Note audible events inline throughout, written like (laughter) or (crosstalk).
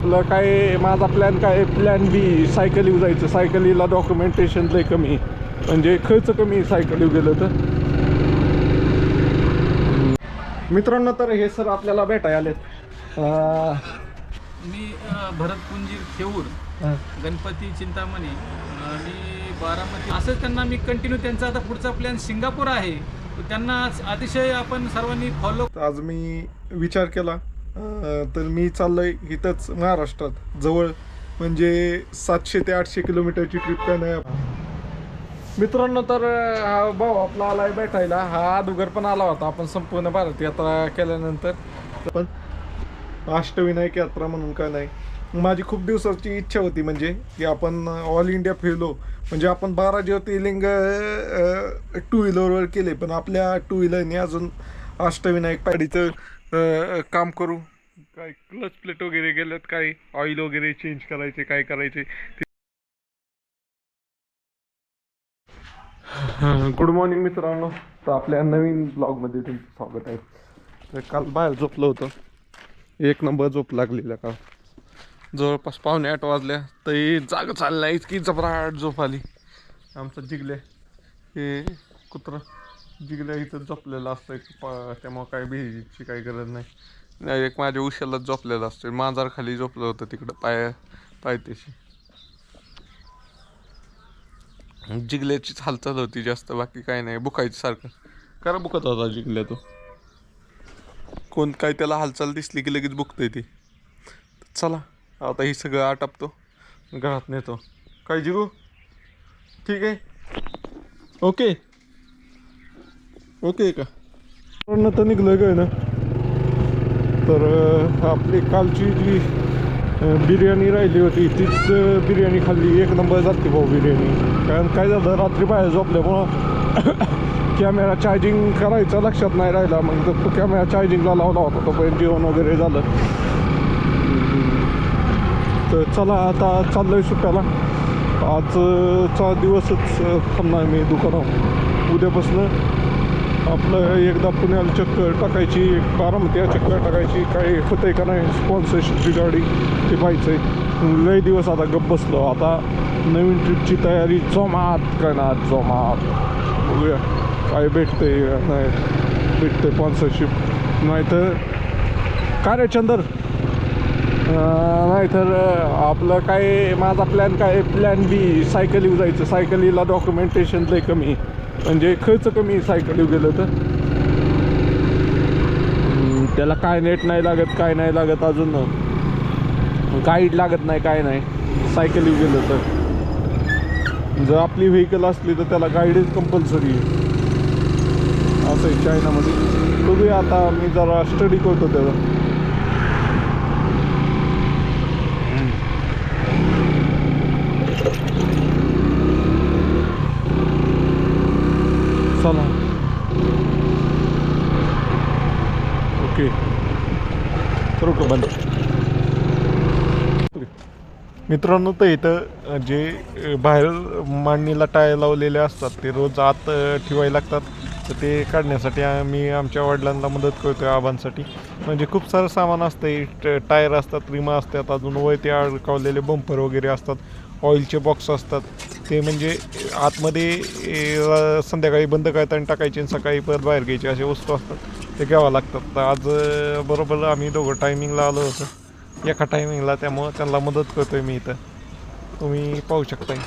आपलं काय माझा प्लॅन काय प्लॅन बी सायकलीवर जायचं. सायकलीला डॉक्युमेंटेशन लय कमी म्हणजे खर्च कमी सायकलीवर गेलं तर. मित्रांनो तर हे सर आपल्याला भेटाय आलेत. अं, मी अ, भरत पुंजीर थेऊर गणपती चिंतामणी आणि बारामती. असंच त्यांना मी कंटिन्यू त्यांचा आता पुढचा प्लॅन सिंगापूर आहे. तर त्यांना अतिशय आपण सर्वांनी फॉलो आज मी विचार केला. तर मी चाललोय इथंच महाराष्ट्रात जवळ म्हणजे सातशे ते आठशे किलोमीटरची ट्रिप काय नाही मित्रांनो तर हा भाऊ आपला आलाय भेटायला. हा अदुगर पण आला होता. आपण संपूर्ण भारत यात्रा केल्यानंतर. पण अष्टविनायक यात्रा म्हणून काय नाही. माझी खूप दिवसाची इच्छा होती म्हणजे की आपण ऑल इंडिया फिरलो. म्हणजे आपण बारा ज्योतिर्लिंग टू व्हीलरवर केले. पण आपल्या टू व्हीलरने अजून अष्टविनायक पाडीचं काम करू. काय क्लच प्लेट वगैरे गेलेत काय ऑइल वगैरे चेंज करायचे काय करायचे? गुड मॉर्निंग मित्रांनो. तर आपल्या नवीन ब्लॉगमध्ये तुमचं स्वागत आहे. तर काल बाहेर झोपलं होतं. एक नंबर झोप लागलेला का जवळपास पावणे आठ वाजल्या. तरी जाग चालला इतकी जबराट झोप आली. आमचं जिगले हे कुत्रं. जिगल्या इथं झोपलेलं असतं एक पा- त्यामुळं काय भिजीची काही गरज नाही. डायरेक्ट माझ्या उशालाच झोपलेलं असतं मांजार खाली झोपलं होतं तिकडं पाय पायथ्याशी जिगल्याचीच हालचाल होती जास्त बाकी काय नाही बुकायचं सारखं. करा बुकत होता जिगल्या तो. कोण काय त्याला हालचाल दिसली की लगेच बुकतंय ते. चला आता ही सगळं आटापतो घरात नेतो. काय जिगू? ठीक आहे? ओके. ओके का? पूर्ण तर निघलं काय ना. तर आपली कालची जी बिर्याणी राहिली होती तीच बिर्याणी खाल्ली. एक नंबर जाते भाऊ बिर्याणी. कारण काय झालं रात्री बाहेर झोपल्यामुळं (coughs) कॅमेरा चार्जिंग करायचं लक्षात नाही राहिला. मग तो कॅमेरा चार्जिंगला लावला होता तोपर्यंत जेवण वगैरे झालं. तर चला आता चाललोय सुट्ट्याला. आजचा दिवसच थांबणार मी दुकानावर. उद्यापासून आपलं एकदा पुण्याला चक्कर टाकायची बारामतीला चक्कर टाकायची काही आहे का नाही स्पॉन्सरशिपची गाडी ते पाहायचं आहे लई दिवस आता गप्प बसलो. आता नवीन ट्रिपची तयारी जोमात करणार जोमात. बघूया काय भेटते नाही भेटते स्पॉन्सरशिप नाहीतर काय रे चंदर? अं, नाहीतर आपलं काय माझा प्लॅन काय? प्लॅन बी सायकलीवर जायचं. सायकलीला डॉक्युमेंटेशन लई कमी. म्हणजे खर्च कमी सायकलीवर गेलं तर त्याला काय नेट नाही लागत काय नाही लागत अजून. गाईड लागत नाही काय नाही. सायकलीवर गेलं तर जर आपली व्हेकल असली तर त्याला गाईडच कंपल्सरी आहे. असं आहे चायनामध्ये बघूया आता मी जरा स्टडी करतो त्याला चला ओके करू का बंद मित्रांनो तर इथं जे बाहेर मांडणीला टाय लावलेले असतात ते रोज आत ठेवायला लागतात. तर ते काढण्यासाठी आम्ही आमच्या वडिलांना मदत करतो आबांसाठी. म्हणजे खूप सारं सामान असतं टायर असतात रिमा असतात अजून वय ते अडकावलेले बंपर वगैरे असतात ऑइलचे बॉक्स असतात. ते म्हणजे आतमध्ये संध्याकाळी बंद करताना टाकायचे आणि सकाळी परत बाहेर घ्यायचे असे वस्तू असतात. ते घ्यावं लागतात. तर आज बरोबर आम्ही दोघं टायमिंगला आलो होतो. एका टायमिंगला त्यामुळं त्यांना मदत करतोय मी इथं. तुम्ही पाहू शकताय.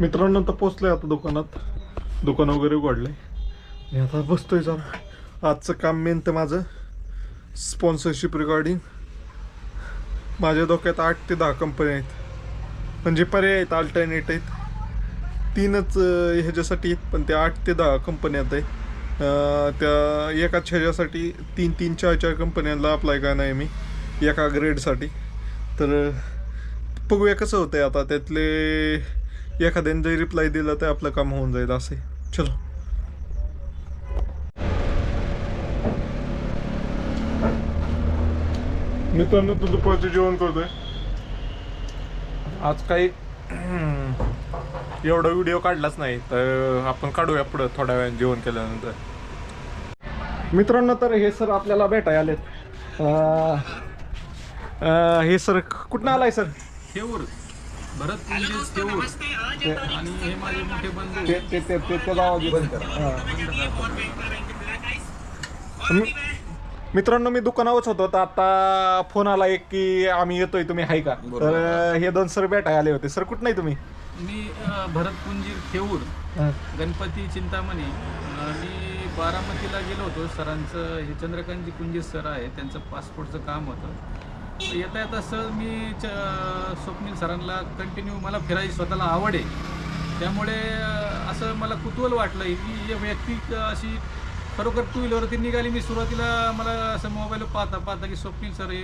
मित्रांनो तर पोचलंय आता दुकानात. दुकान वगैरे उघडलंय. मी आता बसतोय जरा. आजचं काम मेन तर माझं. स्पॉन्सरशिप रिगार्डिंग माझ्या डोक्यात आठ ते दहा कंपन्या आहेत. म्हणजे पर्याय आहेत अल्टरनेट आहेत. तीनच ह्याच्यासाठी आहेत पण त्या आठ ते दहा कंपन्यात आहे त्या एकाच ह्याच्यासाठी तीन तीन चार चार कंपन्यांना अप्लाय करणार आहे मी. एका ग्रेडसाठी तर बघूया कसं होतंय आता. त्यातले एखाद्याने जरी रिप्लाय दिला तर आपलं काम होऊन जाईल असं चलो. मित्रांनो तू दुपारचं जेवण करतोय? आज काही (clears throat) एवढा व्हिडिओ काढलाच नाही तर आपण काढूया पुढं थोड्या वेळाने जेवण केल्यानंतर. मित्रांनो तर हे सर आपल्याला भेटाय आलेत. हे सर कुठनं आलाय सर ठेवूर भरत पुंजीस ठेवूर आणि हे माझे मोठे बंधू. ते ते ते ते त्याचा आवाज बंद करा. मी- मित्रांनो मी दुकानावरच होतो. तर आता फोन आला एक की आम्ही येतोय तुम्ही हाय का? तर हे दोन सर भेटाय आले होते. सर कुठं नाही तुम्ही? मी अ, भरत पुंजीर ठेवूर गणपती चिंतामणी. अ, मी बारामतीला गेलो होतो. सरांचं हे चंद्रकांतजी कुंजीर सर आहे त्यांचं पासपोर्टचं काम होतं. येता येता सर मी च स्वप्नील सरांना कंटिन्यू मला फिरायची स्वतःला आवड आहे. त्यामुळे असं मला कुतूहल वाटलं. की वैयक्तिक व्यक्ती अशी खरोखर टू व्हीलरवरती निघाली. मी सुरुवातीला मला असं मोबाईलवर पाहता पाहता की स्वप्नील सर हे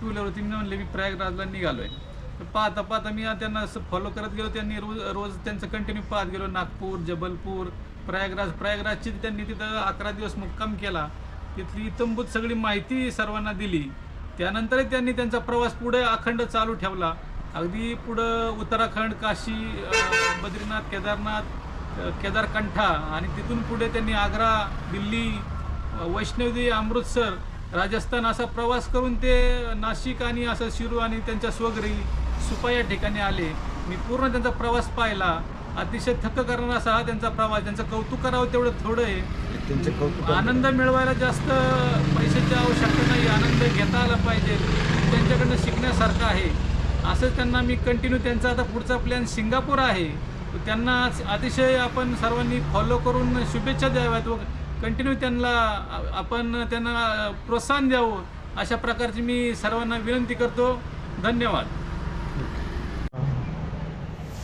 टू व्हीलरवरती मी म्हणले मी प्रयागराजला निघालो आहे पाहता पाहता मी त्यांना असं फॉलो करत गेलो. त्यांनी रोज रोज त्यांचं कंटिन्यू पाहत गेलो. नागपूर जबलपूर प्रयागराज. प्रयागराजची त्यांनी तिथं अकरा दिवस मुक्काम केला. तिथली इतंभूत सगळी माहिती सर्वांना दिली. त्यानंतरही त्यांनी त्यांचा प्रवास पुढे अखंड चालू ठेवला. अगदी पुढं उत्तराखंड काशी बद्रीनाथ केदारनाथ केदारकंठा आणि तिथून पुढे त्यांनी आग्रा दिल्ली वैष्णवी वैष्णवदेवी अमृतसर राजस्थान असा प्रवास करून ते नाशिक आणि असं शिरू आणि त्यांच्या स्वगरी सुपा या ठिकाणी आले. मी पूर्ण त्यांचा प्रवास पाहिला. अतिशय थक्क करणारा असा हा त्यांचा प्रवास. त्यांचं कौतुक करावं तेवढं थोडं आहे. आनंद मिळवायला जास्त पैशाची आवश्यकता नाही. आनंद घेता आला पाहिजे. त्यांच्याकडनं शिकण्यासारखं आहे. असंच त्यांना मी कंटिन्यू त्यांचा आता पुढचा प्लॅन सिंगापूर आहे. त्यांना अतिशय आपण सर्वांनी फॉलो करून शुभेच्छा द्याव्यात व कंटिन्यू त्यांना आपण त्यांना प्रोत्साहन द्यावं अशा प्रकारची मी सर्वांना विनंती करतो. धन्यवाद.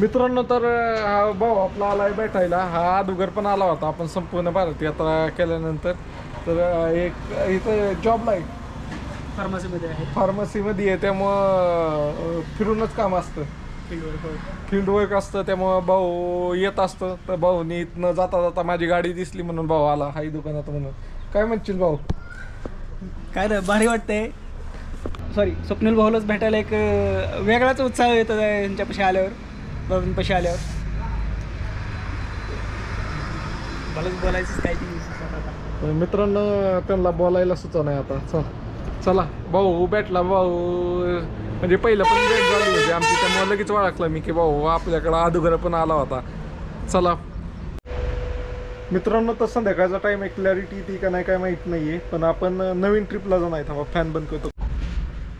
मित्रांनो तर हा भाऊ आपला आलाय भेटायला. हा अदुगर पण आला होता. आपण संपूर्ण भारत यात्रा केल्यानंतर. तर एक इथं जॉबला आहे. फार्मसीमध्ये आहे. फार्मसीमध्ये आहे. त्यामुळं फिरूनच काम असतं. फील्ड वर्क असतं. त्यामुळं भाऊ येत असतं. तर भाऊनी इथनं जाता जाता माझी गाडी दिसली म्हणून भाऊ आला. हाही दुकानात म्हणून. काय म्हणशील भाऊ? काय रे भारी वाटतंय. सॉरी स्वप्नील भाऊलाच भेटायला एक वेगळाच उत्साह येतो यांच्यापाशी आल्यावर. बाबांपाशी आल्यावर. मलाच बोलायचंच काय ती मित्रांनो त्यांना बोलायला सुचा नाही आता. चल. चला. भाऊ भेटला भाऊ. म्हणजे पहिलं पण भेट झाली होती. आमची त्यामुळे लगेच ओळखलं मी की भाऊ आपल्याकडं अदुगर पण आला होता. चला. मित्रांनो तर संध्याकाळचा टाइम आहे. क्लॅरिटी ती का नाही काय माहीत नाहीये. पण आपण नवीन ट्रिपला जाणार आहे. थांबा फॅन बंद करतो.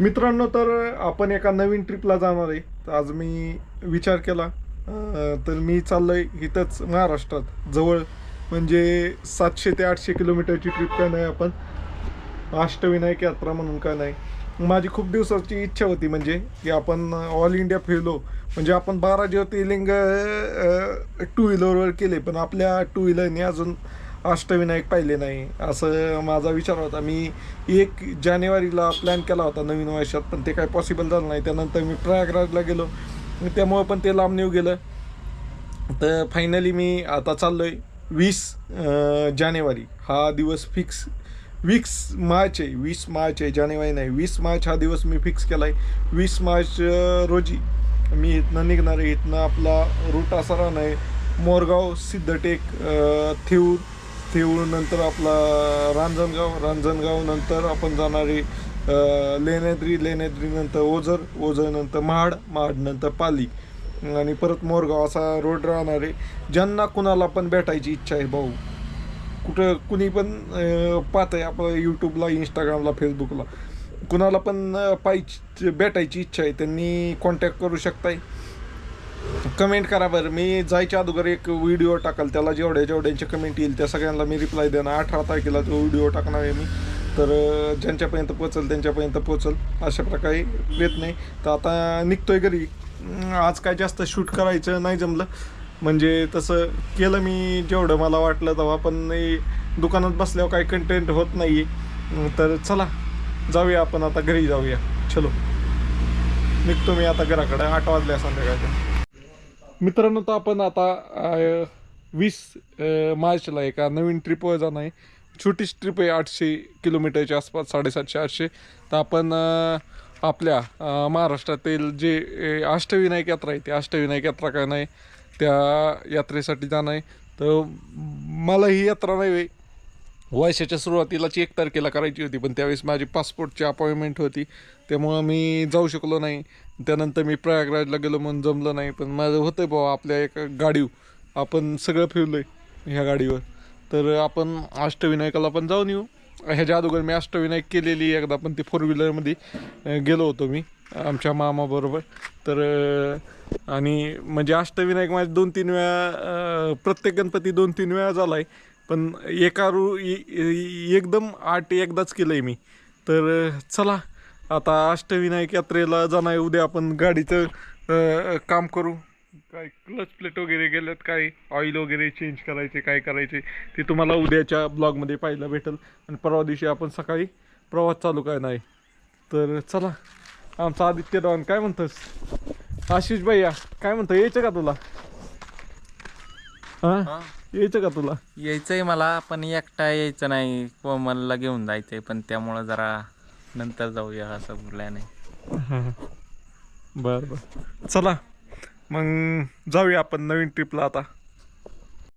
मित्रांनो तर आपण एका नवीन ट्रिपला जाणार आहे. तर आज मी विचार केला तर मी चाललोय इथंच महाराष्ट्रात. जवळ म्हणजे सातशे ते आठशे किलोमीटरची ट्रिप काय नाही आपण? अष्टविनायक यात्रा म्हणून काय नाही? माझी खूप दिवसाची इच्छा होती म्हणजे की आपण ऑल इंडिया फिरलो. म्हणजे आपण बारा ज्योतिर्लिंग टू व्हीलरवर केले पण आपल्या टू व्हीलरने अजून अष्टविनायक पाहिले नाही. असं माझा विचार होता. मी एक जानेवारीला प्लॅन केला होता नवीन वर्षात पण ते काय पॉसिबल झालं नाही. त्यानंतर मी प्रयागराजला गेलो. त्यामुळं पण ते लांब नेऊ गेलं. तर फायनली मी आता चाललो आहे वीस जानेवारी. हा दिवस फिक्स वीस मार्च आहे. वीस मार्च आहे जानेवारी नाही. वीस मार्च हा दिवस मी फिक्स केला आहे वीस मार्च रोजी मी इथनं निघणार आहे. इथनं आपला रूट असा राहणार आहे. मोरगाव सिद्धटेक थेऊर थेऊर नंतर आपला रांजणगाव रांजणगाव नंतर आपण जाणार आहे. लेण्याद्री लेण्याद्रीनंतर ओझर ओझरनंतर महाड महाडनंतर पाली. आणि परत मोरगाव असा रोड राहणार आहे ज्यांना कुणाला पण भेटायची इच्छा आहे भाऊ. कुठं कुणी पण पाहत पाहतंय आपलं यूट्यूबला इंस्टाग्रामला फेसबुकला कुणाला पण पाहिजे भेटायची इच्छा आहे त्यांनी कॉन्टॅक्ट करू शकताय. कमेंट करा बरं. मी जायच्या अगोदर एक व्हिडिओ टाकाल. त्याला जेवढ्या जेवढ्यांचे कमेंट येईल त्या सगळ्यांना मी रिप्लाय देणार. अठरा तारखेला तो व्हिडिओ टाकणार आहे मी. तर ज्यांच्यापर्यंत पोचल त्यांच्यापर्यंत पोचल अशा प्रकारे येत नाही. तर आता निघतोय घरी. आज काय जास्त शूट करायचं नाही जमलं. म्हणजे तसं केलं मी जेवढं मला वाटलं तेव्हा पण दुकानात बसल्यावर काही कंटेंट होत नाही तर चला जाऊया आपण आता घरी जाऊया. चलो. निघतो मी आता घराकडे आठ वाजल्या संध्याकाळच्या. मित्रांनो तर आपण आता वीस मार्चला एका नवीन ट्रिपवर जाणं आहे. छोटी ट्रिप आहे आठशे किलोमीटरच्या आसपास साडेसातशे आठशे. तर आपण आपल्या महाराष्ट्रातील जे अष्टविनायक यात्रा आहे ती अष्टविनायक यात्रा काय नाही त्या यात्रेसाठी जाणं आहे. तर मला ही यात्रा नाही होय. वर्षाच्या सुरुवातीलाच एक तारखेला करायची होती पण त्यावेळेस माझी पासपोर्टची अपॉइंटमेंट होती. त्यामुळं मी जाऊ शकलो नाही. त्यानंतर मी प्रयागराजला गेलो म्हणून जमलं नाही पण माझं होतं बाबा आपल्या एका गाडीव. आपण सगळं फिरलो आहे ह्या गाडीवर. तर आपण अष्टविनायकाला पण जाऊन येऊ. ह्याच्या अगोदर मी अष्टविनायक केलेली एकदा पण ती फोर व्हीलरमध्ये गेलो होतो मी आमच्या मामाबरोबर तर आणि म्हणजे अष्टविनायक माझे दोन तीन वेळा प्रत्येक गणपती दोन तीन वेळा झाला आहे पण एका रू एकदम आठ एकदाच केलं आहे मी. तर चला आता अष्टविनायक यात्रेला जाणार उद्या आपण गाडीचं काम करू. काय क्लच प्लेट वगैरे गेल्यात काय ऑइल वगैरे चेंज करायचे काय करायचे ते तुम्हाला उद्याच्या ब्लॉगमध्ये पाहायला भेटेल. आणि परवा दिवशी आपण सकाळी प्रवास चालू काय नाही तर चला आमचा आदित्य डॉन काय म्हणतोस? आशिष भैया काय म्हणतो यायचं का तुला? हा? यायचं का तुला? यायचंय मला पण एकटा यायचं नाही. कोमलला घेऊन जायचंय पण त्यामुळं जरा नंतर जाऊया असं प्लॅन आहे बरं बरं. चला मग जाऊया आपण नवीन ट्रिपला आता.